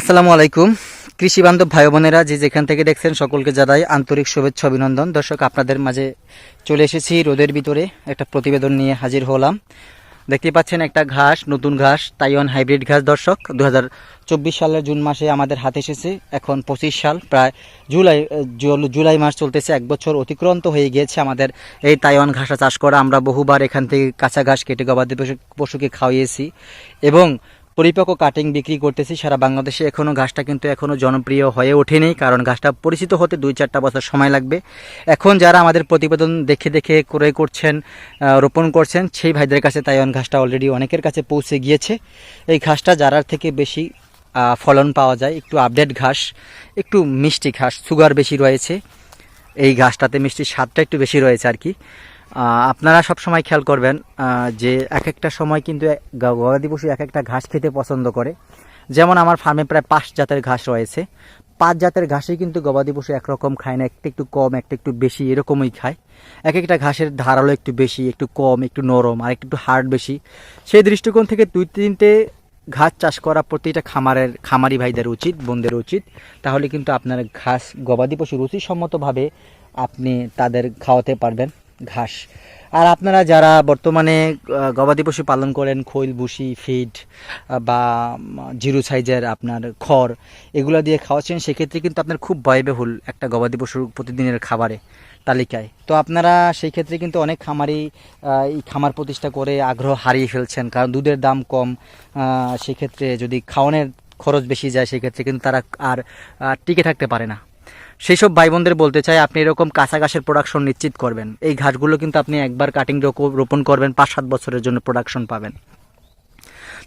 আসসালামু আলাইকুম। কৃষি বান্ধব ভাই বোনেরা, যে যেখান থেকে দেখছেন, সকলকে জানাই আন্তরিক শুভেচ্ছা, অভিনন্দন। দর্শক, আপনাদের মাঝে চলে এসেছি রোদের ভিতরে, একটা প্রতিবেদন নিয়ে হাজির হলাম। দেখতে পাচ্ছেন, একটা ঘাস, নতুন ঘাস, তাইওয়ান হাইব্রিড ঘাস, দর্শক। দু হাজার চব্বিশ সালের জুন মাসে আমাদের হাতে এসেছে, এখন পঁচিশ সাল, প্রায় জুলাই জুলাই মাস চলতেছে, এক বছর অতিক্রান্ত হয়ে গিয়েছে আমাদের এই তাইওয়ান ঘাসা চাষ করা। আমরা বহুবার এখান থেকে কাঁচা ঘাস কেটে গবাদি পশু- পশুকে খাওয়িয়েছি এবং পরিপক্ক কাটিং বিক্রি করতেছি সারা বাংলাদেশে। এখনও ঘাসটা কিন্তু এখনও জনপ্রিয় হয়ে ওঠেনি, কারণ ঘাসটা পরিচিত হতে দুই চারটা বছর সময় লাগবে। এখন যারা আমাদের প্রতিবেদন দেখে দেখে ক্রয় করছেন রোপণ করছেন, সেই ভাইদের কাছে তাইওয়ান ঘাসটা অলরেডি অনেকের কাছে পৌঁছে গিয়েছে। এই ঘাসটা যারার থেকে বেশি ফলন পাওয়া যায়, একটু আপডেট ঘাস, একটু মিষ্টি ঘাস সুগার বেশি রয়েছে। এই ঘাসটাতে মিষ্টির স্বাদটা একটু বেশি রয়েছে আর কি। আপনারা সব সময় খেয়াল করবেন যে এক একটা সময় কিন্তু গবাদি পশু এক একটা ঘাস খেতে পছন্দ করে। যেমন আমার ফার্মে প্রায় পাঁচ জাতের ঘাস রয়েছে। পাঁচ জাতের ঘাসে কিন্তু গবাদি পশু একরকম খায় না, একটা একটু কম, একটা একটু বেশি, এরকমই খায়। এক একটা ঘাসের ধারালো একটু বেশি, একটু কম, একটু নরম, আর একটু হার্ড বেশি। সেই দৃষ্টিকোণ থেকে দুই তিনটে ঘাস চাষ করা প্রতিটা খামারের, খামারি ভাইদের উচিত, বোনদের উচিত। তাহলে কিন্তু আপনার ঘাস গবাদি পশু রুচিসম্মতভাবে আপনি তাদের খাওয়াতে পারবেন। ঘাস। আর আপনারা যারা বর্তমানে গবাদি পশু পালন করেন, খৈল, ভুসি, ফিড বা জিরো সাইজের আপনার খড়, এগুলো দিয়ে খাওয়াচ্ছেন, সেক্ষেত্রে কিন্তু আপনার খুব ব্যয়বহুল একটা গবাদি পশুর প্রতিদিনের খাবারে তালিকায়। তো আপনারা সেই ক্ষেত্রে কিন্তু অনেক খামারি এই খামার প্রতিষ্ঠা করে আগ্রহ হারিয়ে ফেলছেন, কারণ দুধের দাম কম সেক্ষেত্রে যদি খাওয়ানোর খরচ বেশি যায়, সেক্ষেত্রে কিন্তু তারা আর টিকে থাকতে পারে না। সেই সব ভাই বোনদের বলতে চাই, আপনি এরকম কাঁচা ঘাসের প্রোডাকশন নিশ্চিত করবেন। এই ঘাসগুলো কিন্তু আপনি একবার কাটিং রোপণ করবেন পাঁচ সাত বছরের জন্য প্রোডাকশন পাবেন।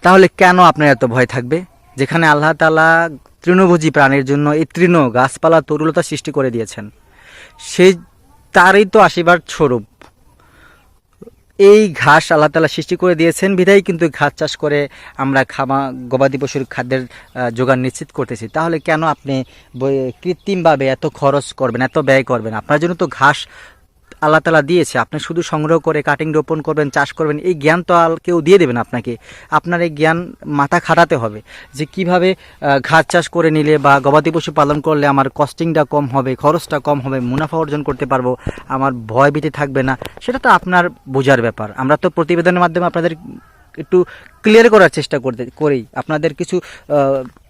তাহলে কেন আপনার এত ভয় থাকবে? যেখানে আল্লাহ তালা তৃণভোজী প্রাণীর জন্য এই তৃণ গাছপালা তরুলতা সৃষ্টি করে দিয়েছেন। সেই তারই তো আশীর্বাদ স্বরূপ। এই ঘাস আল্লাহ তালা সৃষ্টি করে দিয়েছেন। বিধায় কিন্তু ঘাস চাষ করে আমরা খামা, গবাদি পশুর খাদ্যের যোগান নিশ্চিত করতেছি। তাহলে কেন আপনি কৃত্রিমভাবে এত খরচ করবেন, এত ব্যয় করবেন? আপনার জন্য তো ঘাস আল্লাহ তালা দিয়েছে। আপনি শুধু সংগ্রহ করে কাটিং রোপণ করবেন, চাষ করবেন, এই জ্ঞান তো আর কেউ দিয়ে দেবেন আপনাকে। আপনার এই জ্ঞান মাথা খাটাতে হবে যে কীভাবে ঘাস চাষ করে নিলে বা গবাদি পশু পালন করলে আমার কস্টিংটা কম হবে, খরচটা কম হবে, মুনাফা অর্জন করতে পারব, আমার ভয় ভীতি থাকবে না, সেটা তো আপনার বোঝার ব্যাপার। আমরা তো প্রতিবেদনের মাধ্যমে আপনাদের একটু ক্লিয়ার করার চেষ্টা করতে, করি। আপনাদের কিছু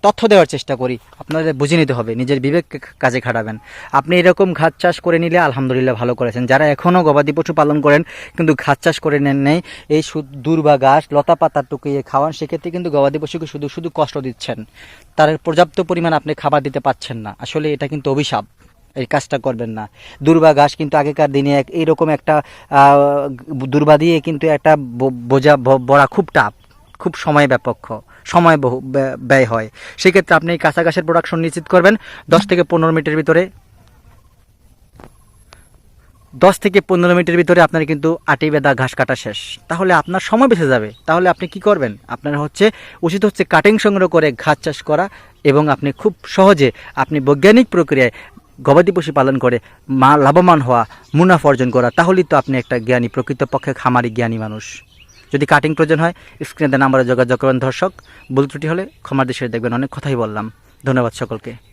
তথ্য দেওয়ার চেষ্টা করি। আপনাদের বুঝে নিতে হবে, নিজের বিবেক কাজে খাটাবেন। আপনি এরকম ঘাস চাষ করে নিলে আলহামদুলিল্লাহ ভালো করেছেন। যারা এখনও গবাদি পশু পালন করেন, কিন্তু ঘাস চাষ করে নেন নেই, এই সু- দূর্বা ঘাস, লতা পাতা টুকিয়ে খাওয়ান, সেক্ষেত্রে কিন্তু গবাদি পশুকে শুধু শুধু কষ্ট দিচ্ছেন। তার পর্যাপ্ত পরিমাণ আপনি খাবার দিতে পাচ্ছেন না। আসলে এটা কিন্তু অভিশাপ। এই কাজটা করবেন না। দুর্বা ঘাস কিন্তু আগেকার দিনে এক এইরকম একটা দুর্বা দিয়ে কিন্তু একটা বোঝা বড়া খুব টাপ খুব সময় ব্যাপক সময় বহু ব্যয়- হয়। সেক্ষেত্রে আপনি কাঁচা ঘাসের প্রোডাকশন নিশ্চিত করবেন। দশ থেকে পনেরো মিনিটের ভিতরে, দশ থেকে পনেরো মিনিটের ভিতরে আপনার কিন্তু আটি বেদা ঘাস কাটা শেষ। তাহলে আপনার সময় বেঁচে যাবে। তাহলে আপনি কি করবেন? আপনার হচ্ছে, উচিত হচ্ছে কাটিং সংগ্রহ করে ঘাস চাষ করা এবং আপনি খুব সহজে, আপনি বৈজ্ঞানিক প্রক্রিয়ায় গবাদি পশু পালন করে, মা লাভবান হওয়া, মুনাফা অর্জন করা, তাহলেই তো আপনি একটা জ্ঞানী, প্রকৃতপক্ষে খামারি জ্ঞানী মানুষ। যদি কাটিং প্রয়োজন হয় স্ক্রিনে নাম্বারে যোগাযোগ করেন দর্শক। ভুল ত্রুটি হলে ক্ষমার দেশে দেখবেন, অনেক কথাই বললাম। ধন্যবাদ সকলকে।